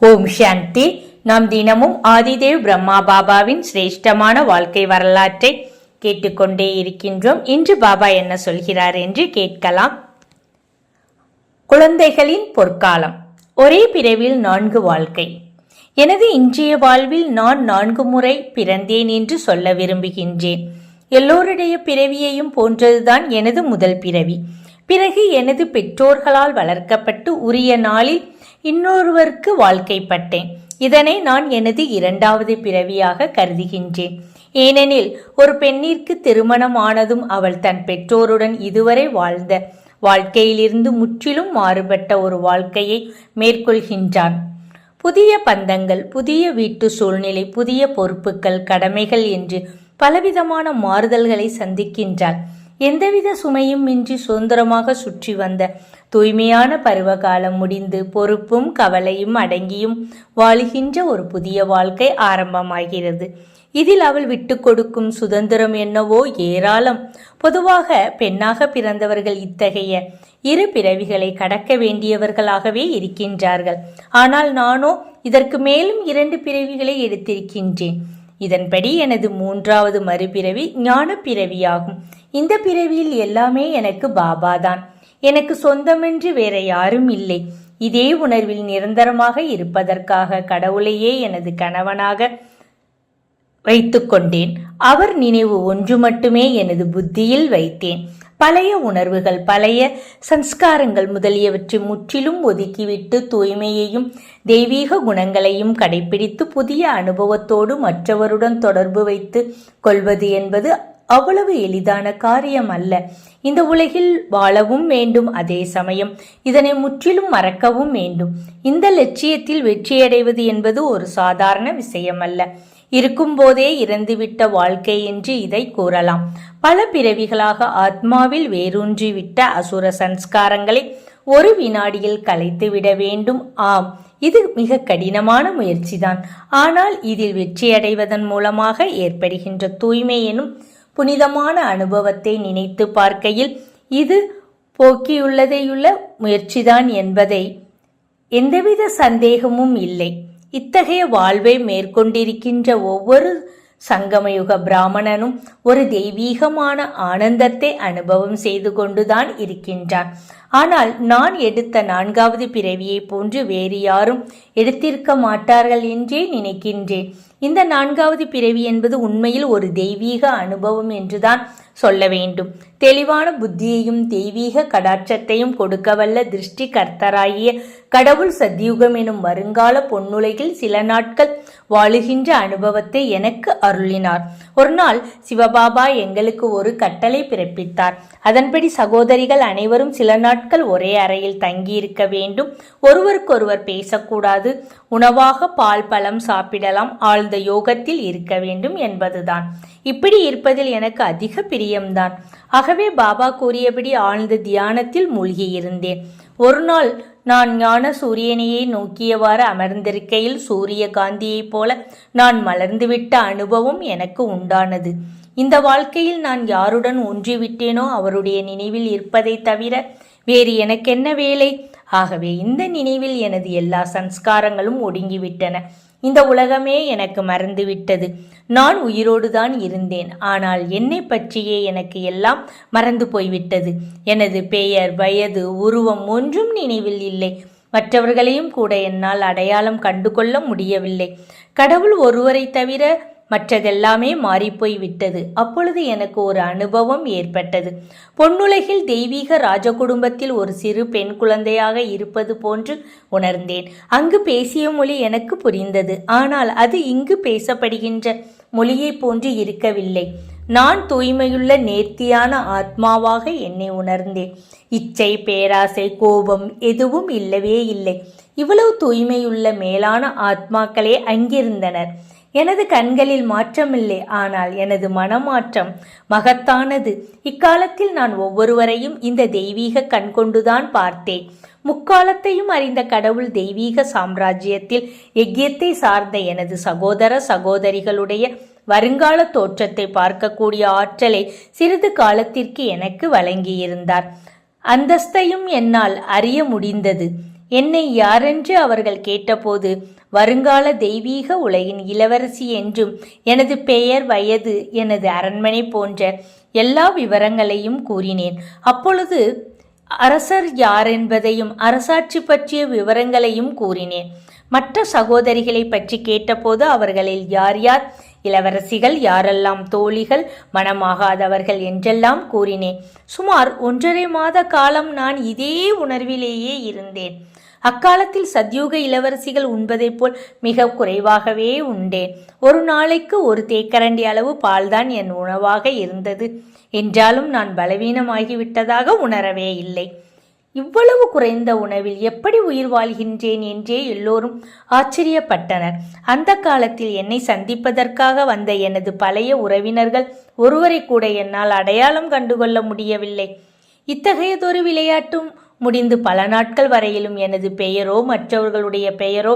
ஓம் சாந்தி. நாம் தினமும் ஆதிதேவ் பிரம்மா பாபாவின் சிரேஷ்டமான வாழ்க்கை வரலாற்றை கேட்டுக்கொண்டே இருக்கின்றோம். இன்று பாபா என்ன சொல்கிறார் என்று கேட்கலாம். குழந்தைகளின் பொற்காலம். ஒரே பிறவில் நான்கு வாழ்க்கை. எனது இன்றைய வாழ்வில் நான் நான்கு முறை பிறந்தேன் என்று சொல்ல விரும்புகின்றேன். எல்லோருடைய பிறவியையும் போன்றதுதான் எனது முதல் பிறவி. பிறகு எனது பெற்றோர்களால் வளர்க்கப்பட்டு உரிய நாளில் இன்னொருவருக்கு வாழ்க்கைப்பட்டேன். இதனை நான் எனது இரண்டாவது பிறவியாக கருதுகின்றேன். ஏனெனில் ஒரு பெண்ணிற்கு திருமணம் ஆனதும் அவள் தன் பெற்றோருடன் இதுவரை வாழ்ந்த வாழ்க்கையிலிருந்து முற்றிலும் மாறுபட்ட ஒரு வாழ்க்கையை மேற்கொள்கின்றான். புதிய பந்தங்கள் புதிய வீட்டு சூழ்நிலை புதிய பொறுப்புகள் கடமைகள் என்று பலவிதமான மாறுதல்களை சந்திக்கின்றாள். எந்தவித சுமையும் இன்றி சுதந்திரமாக சுற்றி வந்த தூய்மையான பருவகாலம் முடிந்து பொறுப்பும் கவலையும் அடங்கியும் வாழுகின்ற ஒரு புதிய வாழ்க்கை ஆரம்பமாகிறது. இதில் அவள் விட்டு கொடுக்கும் சுதந்திரம் என்னவோ ஏராளம். பொதுவாக பெண்ணாக பிறந்தவர்கள் இத்தகைய இரு பிறவிகளை கடக்க வேண்டியவர்களாகவே இருக்கின்றார்கள். ஆனால் நானோ இதற்கு மேலும் இரண்டு பிறவிகளை எடுத்திருக்கின்றேன். இதன்படி எனது மூன்றாவது மறுபிறவி ஞான பிறவியாகும் இந்த பிறவியில் எல்லாமே எனக்கு பாபாதான். எனக்கு சொந்தமென்று வேற யாரும் இல்லை. இதே உணர்வில் நிரந்தரமாக இருப்பதற்காக கடவுளையே எனது கணவனாக வைத்துக்கொண்டேன் அவர் நினைவு ஒன்று மட்டுமே எனது புத்தியில் வைத்தேன். பழைய உணர்வுகள் பழைய சன்ஸ்காரங்கள் முதலியவற்றை முற்றிலும் ஒதுக்கிவிட்டு தூய்மையையும் தெய்வீக குணங்களையும் கடைபிடித்து புதிய அனுபவத்தோடு மற்றவருடன் தொடர்பு வைத்து கொள்வது என்பது அவ்வளவு எளிதான காரியம் அல்ல. இந்த உலகில் வாழவும் வேண்டும் அதே சமயம் இதனை முற்றிலும் மறக்கவும் வேண்டும். இந்த லட்சியத்தில் வெற்றியடைவது என்பது ஒரு சாதாரண விஷயம் அல்ல இருக்கும்போதே இறந்துவிட்ட வாழ்க்கை என்று இதை கூறலாம். பல பிறவிகளாக ஆத்மாவில் வேரூன்றிவிட்ட அசுர சன்ஸ்காரங்களை ஒரு வினாடியில் கலைத்துவிட வேண்டும். ஆம் இது மிக கடினமான முயற்சிதான். ஆனால் இதில் வெற்றியடைவதன் மூலமாக ஏற்படுகின்ற தூய்மை எனும் புனிதமான அனுபவத்தை நினைத்து பார்க்கையில் இது போக்கியுள்ளதையுள்ள முயற்சிதான் என்பதை எந்தவித சந்தேகமும் இல்லை. இத்தகைய வாழ்வை மேற்கொண்டிருக்கின்ற ஒவ்வொரு சங்கமயுக பிராமணனும் ஒரு தெய்வீகமான ஆனந்தத்தை அனுபவம் செய்து கொண்டுதான் இருக்கின்றான். ஆனால் நான் எடுத்த நான்காவது பிறவியை போன்று வேறு யாரும் எடுத்திருக்க மாட்டார்கள் என்றே நினைக்கின்றேன். இந்த நான்காவது பிறவி என்பது உண்மையில் ஒரு தெய்வீக அனுபவம் என்றுதான் சொல்ல வேண்டும். தெளிவான புத்தியையும் தெய்வீக கடாட்சத்தையும் கொடுக்கவல்ல திருஷ்டி கர்த்தராகிய கடவுள் சத்தியுகம் எனும் வருங்கால பொன்னுலகில் சில நாட்கள் வாழுகின்ற அனுபவத்தை எனக்கு அருளினார். ஒரு நாள் சிவபாபா எங்களுக்கு ஒரு கட்டளை பிறப்பித்தார். அதன்படி சகோதரிகள் அனைவரும் சில நாட்கள் ஒரே அறையில் தங்கியிருக்க வேண்டும். ஒருவருக்கொருவர் பேசக்கூடாது. உணவாக பால் பழம் சாப்பிடலாம். ஆழ்ந்த யோகத்தில் இருக்க வேண்டும் என்பதுதான். இப்படி இருப்பதில் எனக்கு அதிக பிரியம்தான். ஆகவே பாபா கூறியபடி ஆழ்ந்த தியானத்தில் மூழ்கியிருந்தேன். ஒரு நாள் நான் ஞான சூரியனையை நோக்கியவாறு அமர்ந்திருக்கையில் சூரிய காந்தியைப் போல நான் மலர்ந்துவிட்ட அனுபவம் எனக்கு உண்டானது. இந்த வாழ்க்கையில் நான் யாருடன் ஒன்றிவிட்டேனோ அவருடைய நினைவில் இருப்பதை தவிர வேறு எனக்கென்ன வேலை? ஆகவே இந்த நினைவில் எனது எல்லா சன்ஸ்காரங்களும் ஒடுங்கிவிட்டன. இந்த உலகமே எனக்கு மறந்துவிட்டது. நான் உயிரோடு தான் இருந்தேன். ஆனால் என்னை பற்றியே எனக்கு எல்லாம் மறந்து போய்விட்டது. எனது பெயர் வயது உருவம் ஒன்றும் நினைவில் இல்லை. மற்றவர்களையும் கூட என்னால் அடையாளம் கண்டுகொள்ள முடியவில்லை. கடவுள் ஒருவரை தவிர மற்றதெல்லாமே மாறிப்போய் விட்டது அப்பொழுது எனக்கு ஒரு அனுபவம் ஏற்பட்டது. பொன்னுலகில் தெய்வீக ராஜ குடும்பத்தில் ஒரு சிறு பெண் குழந்தையாக இருப்பது போன்று உணர்ந்தேன். அங்கு பேசிய மொழி எனக்கு புரிந்தது. ஆனால் அது இங்கு பேசப்படுகின்ற மொழியை போன்று இருக்கவில்லை. நான் தூய்மையுள்ள நேர்த்தியான ஆத்மாவாக என்னை உணர்ந்தேன். இச்சை பேராசை கோபம் எதுவும் இல்லவே இல்லை. இவ்வளவு தூய்மையுள்ள மேலான ஆத்மாக்களே அங்கிருந்தனர். எனது கண்களில் மாற்றமில்லை ஆனால் எனது மனமாற்றம் மகத்தானது. இக்காலத்தில் நான் ஒவ்வொருவரையும் இந்த தெய்வீக கண் கொண்டுதான் பார்த்தேன். முக்காலத்தையும் அறிந்த கடவுள் தெய்வீக சாம்ராஜ்யத்தில் எக்கியத்தை சார்ந்த எனது சகோதர சகோதரிகளுடைய வருங்கால தோற்றத்தை பார்க்கக்கூடிய ஆற்றலை சிறிது காலத்திற்கு எனக்கு வழங்கியிருந்தார். அந்தஸ்தையும் என்னால் அறிய முடிந்தது. என்னை யாரென்று அவர்கள் கேட்டபோது வருங்கால தெய்வீக உலகின் இளவரசி என்றும் எனது பெயர் வயது எனது அரண்மனை போன்ற எல்லா விவரங்களையும் கூறினேன். அப்பொழுது அரசர் யார் என்பதையும் அரசாட்சி பற்றிய விவரங்களையும் கூறினேன். மற்ற சகோதரிகளை பற்றி கேட்டபோது அவர்களில் யார் யார் இளவரசிகள் யாரெல்லாம் தோழிகள் மனமாகாதவர்கள் என்றெல்லாம் கூறினேன். சுமார் ஒன்றரை மாத காலம் நான் இதே உணர்விலேயே இருந்தேன். அக்காலத்தில் சத்யூக இளவரசிகள் உண்பதைப் போல் மிக குறைவாகவே உண்டேன். ஒரு நாளைக்கு ஒரு தேக்கரண்டி அளவு பால்தான் என் உணவாக இருந்தது. என்றாலும் நான் பலவீனமாகிவிட்டதாக உணரவே இல்லை. இவ்வளவு குறைந்த உணவில் எப்படி உயிர் வாழ்கின்றேன் என்றே எல்லோரும் ஆச்சரியப்பட்டனர். அந்த காலத்தில் என்னை சந்திப்பதற்காக வந்த எனது பழைய உறவினர்கள் ஒருவரை கூட என்னால் அடையாளம் கண்டுகொள்ள முடியவில்லை. இத்தகையதொரு விளையாட்டும் முடிந்து பல நாட்கள் வரையிலும் எனது பெயரோ மற்றவர்களுடைய பெயரோ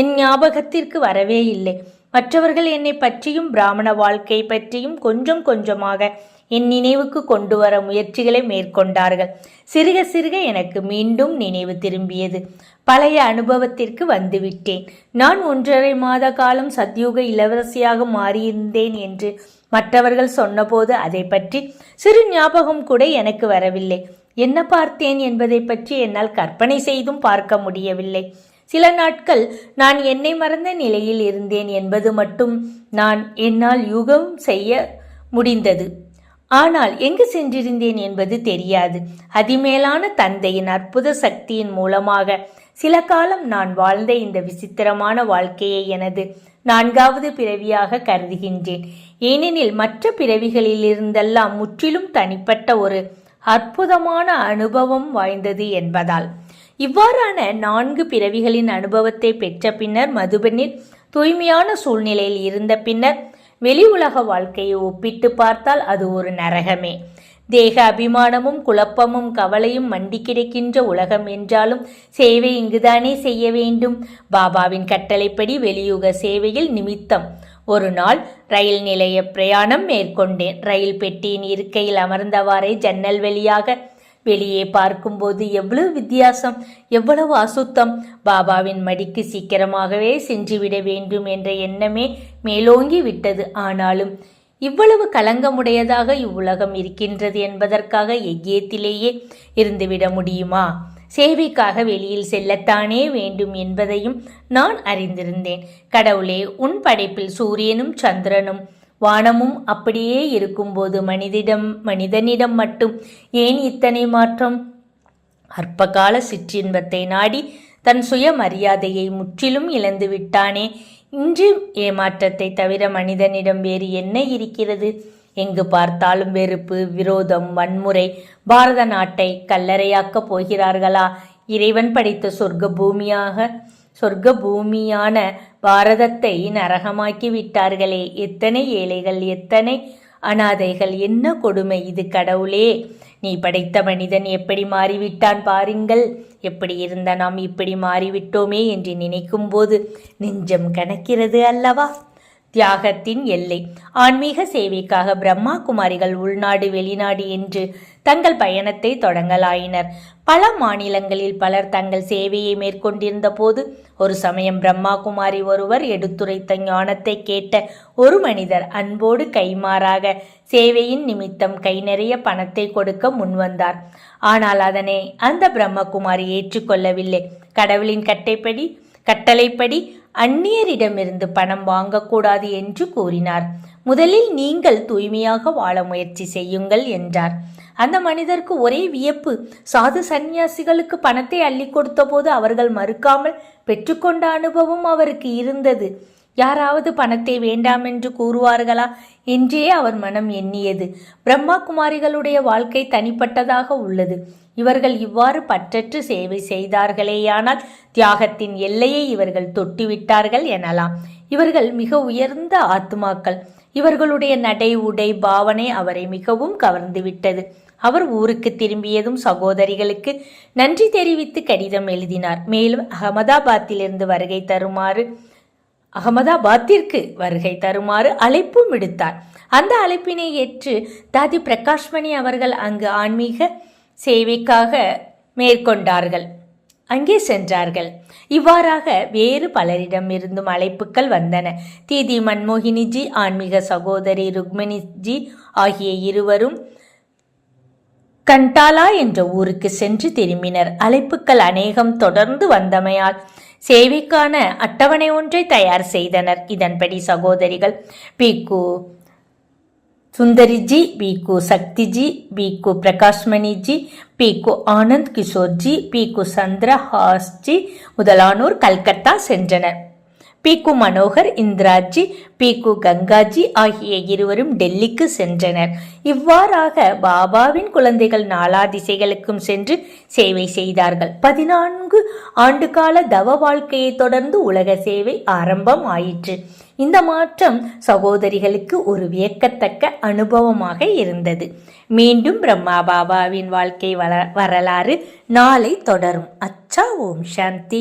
என் ஞாபகத்திற்கு வரவே இல்லை. மற்றவர்கள் என்னை பற்றியும் பிராமண வாழ்க்கை பற்றியும் கொஞ்சம் கொஞ்சமாக என் நினைவுக்கு கொண்டு வர முயற்சிகளை மேற்கொண்டார்கள். சிறுக சிறுக எனக்கு மீண்டும் நினைவு திரும்பியது. பழைய அனுபவத்திற்கு வந்துவிட்டேன். நான் ஒன்றரை மாத காலம் சத்யுக இளவரசியாக மாறியிருந்தேன் என்று மற்றவர்கள் சொன்னபோது அதை பற்றி சிறு ஞாபகம் கூட எனக்கு வரவில்லை. என்ன பார்த்தேன் என்பதை பற்றி என்னால் கற்பனை செய்தும் பார்க்க முடியவில்லை. சில நாட்கள் நான் என்னை மறந்த நிலையில் இருந்தேன் என்பது மட்டும் நான் என்னால் யூகம் செய்ய முடிந்தது. ஆனால் எங்கு சென்றிருந்தேன் என்பது தெரியாது. அதிமேலான தந்தையின் அற்புத சக்தியின் மூலமாக சில காலம் நான் வாழ்ந்த இந்த விசித்திரமான வாழ்க்கையை எனது நான்காவது பிறவியாக கருதுகின்றேன். ஏனெனில் மற்ற பிறவிகளிலிருந்தெல்லாம் முற்றிலும் தனிப்பட்ட ஒரு அற்புதமான அனுபவம் வாய்ந்தது என்பதால். இவ்வாறான நான்கு பிறவிகளின் அனுபவத்தை பெற்ற பின்னர் மதுபனில் தூய்மையான சூழ்நிலையில் இருந்த பின்னர் வெளி உலக வாழ்க்கையை ஒப்பிட்டு பார்த்தால் அது ஒரு நரகமே. தேக அபிமானமும் குழப்பமும் கவலையும் மண்டி கிடைக்கின்ற உலகம் என்றாலும் சேவை இங்குதானே செய்ய வேண்டும். பாபாவின் கட்டளைப்படி வெளியுக சேவையில் நிமித்தம் ஒரு நாள் ரயில் நிலைய பிரயாணம் மேற்கொண்டேன் ரயில் பெட்டியின் இருக்கையில் அமர்ந்தவாறே ஜன்னல் வழியாக வெளியே பார்க்கும்போது எவ்வளவு வித்தியாசம் எவ்வளவு அசுத்தம். பாபாவின் மடிக்கு சீக்கிரமாகவே சென்றுவிட வேண்டும் என்ற எண்ணமே மேலோங்கி விட்டது. ஆனாலும் இவ்வளவு கலங்கமுடையதாக இவ்வுலகம் இருக்கின்றது என்பதற்காக எக்கியத்திலேயே இருந்துவிட முடியுமா? சேவைக்காக வெளியில் செல்லத்தானே வேண்டும் என்பதையும் நான் அறிந்திருந்தேன். கடவுளே உன் படைப்பில் சூரியனும் சந்திரனும் வானமும் அப்படியே இருக்கும்போது மனிதிடம் மனிதனிடம் மட்டும் ஏன் இத்தனை மாற்றம்? அற்பகால சிற்றின்பத்தை நாடி தன் சுயமரியாதையை முற்றிலும் இழந்து விட்டானே. இன்று ஏமாற்றத்தை தவிர மனிதனிடம் வேறு என்ன இருக்கிறது? எங்கு பார்த்தாலும் வெறுப்பு விரோதம் வன்முறை பாரத நாட்டை கல்லறையாக்கப் போகிறார்களா? இறைவன் படைத்த சொர்க்க பூமியாக சொர்க்க பூமியான பாரதத்தை நரகமாக்கி விட்டார்களே எத்தனை ஏழைகள் எத்தனை அனாதைகள் என்ன கொடுமை இது கடவுளே? நீ படைத்த மனிதன் எப்படி மாறிவிட்டான் பாருங்கள். எப்படி இருந்த நாம் இப்படி மாறிவிட்டோமே என்று நினைக்கும்போது நெஞ்சம் கணக்கிறது அல்லவா? தியாகத்தின் எல்லை. ஆன்மீக சேவைக்காக பிரம்மா குமாரிகள் உள்நாடு வெளிநாடு என்று தங்கள் பயணத்தை தொடங்கலாயினர். பல மாநிலங்களில் பலர் தங்கள் சேவையை மேற்கொண்டிருந்த போது ஒரு சமயம் பிரம்மா குமாரி ஒருவர் எடுத்துரைத்த ஞானத்தை கேட்ட ஒரு மனிதர் அன்போடு கைமாறாக சேவையின் நிமித்தம் கை நிறைய பணத்தை கொடுக்க முன்வந்தார் ஆனால் அதனை அந்த பிரம்மகுமாரி ஏற்றுக்கொள்ளவில்லை. கடவுளின் கட்டைப்படி கட்டளைப்படி அந்நியரிடமிருந்து பணம் வாங்கக்கூடாது என்று கூறினார். முதலில் நீங்கள் தூய்மையாக வாழ முயற்சி செய்யுங்கள் என்றார். அந்த மனிதருக்கு ஒரே வியப்பு சாது சந்நியாசிகளுக்கு பணத்தை அள்ளி கொடுத்தபோது அவர்கள் மறுக்காமல் பெற்றுக்கொண்ட அனுபவம் அவருக்கு இருந்தது. யாராவது பணத்தை வேண்டாம் என்று கூறுவார்களா என்றே அவர் மனம் எண்ணியது. பிரம்மா குமாரிகளுடைய வாழ்க்கை தனிப்பட்டதாக உள்ளது. இவர்கள் இவ்வாறு பற்றற்று சேவை செய்தார்களேயானால் தியாகத்தின் எல்லையை இவர்கள் தொட்டுவிட்டார்கள் எனலாம். இவர்கள் மிக உயர்ந்த ஆத்மாக்கள் இவர்களுடைய நடை உடை பாவனை அவரை மிகவும் கவர்ந்துவிட்டது அவர் ஊருக்கு திரும்பியதும் சகோதரிகளுக்கு நன்றி தெரிவித்து கடிதம் எழுதினார். மேலும் அகமதாபாத்திலிருந்து வருகை தருமாறு அகமதாபாத்திற்கு வருகை தருமாறு அழைப்பும் விடுத்தார். அந்த அழைப்பினை ஏற்று தாதி பிரகாஷ்மணி அவர்கள் அங்கு ஆன்மீக சேவைக்காக மேற்கொண்டார்கள். அங்கே சென்றார்கள். இவ்வாறாக வேறு பலரிடமிருந்தும் அழைப்புகள் வந்தன. தீதி மன்மோகினிஜி ஆன்மீக சகோதரி ருக்மிணிஜி ஆகிய இருவரும் கண்டாலா என்ற ஊருக்கு சென்று திரும்பினர். அழைப்புகள் அநேகம் தொடர்ந்து வந்தமையால் சேவைக்கான அட்டவணை ஒன்றை தயார் செய்தனர். இதன்படி சகோதரிகள் பிகு சுந்தரிஜி பிகு சக்திஜி பிகு பிரகாஷ்மணிஜி பிகு ஆனந்த் கிஷோர்ஜி பிகு சந்திரஹாஸ்ஜி முதலானோர் கல்கத்தா சென்றனர். பிகு மனோகர் இந்திராஜி பிகு கங்காஜி ஆகிய இருவரும் டெல்லிக்கு சென்றனர். இவ்வாறாக பாபாவின் குழந்தைகள் நாலா திசைகளுக்கும் சென்று சேவை செய்தார்கள். பதினான்கு ஆண்டுகால தவ வாழ்க்கையை தொடர்ந்து உலக சேவை ஆரம்பம் ஆயிற்று இந்த மாற்றம் சகோதரிகளுக்கு ஒரு வியக்கத்தக்க அனுபவமாக இருந்தது. மீண்டும் பிரம்மா பாபாவின் வாழ்க்கை வள வரலாறு நாளை தொடரும். அச்சா ஓம் சாந்தி.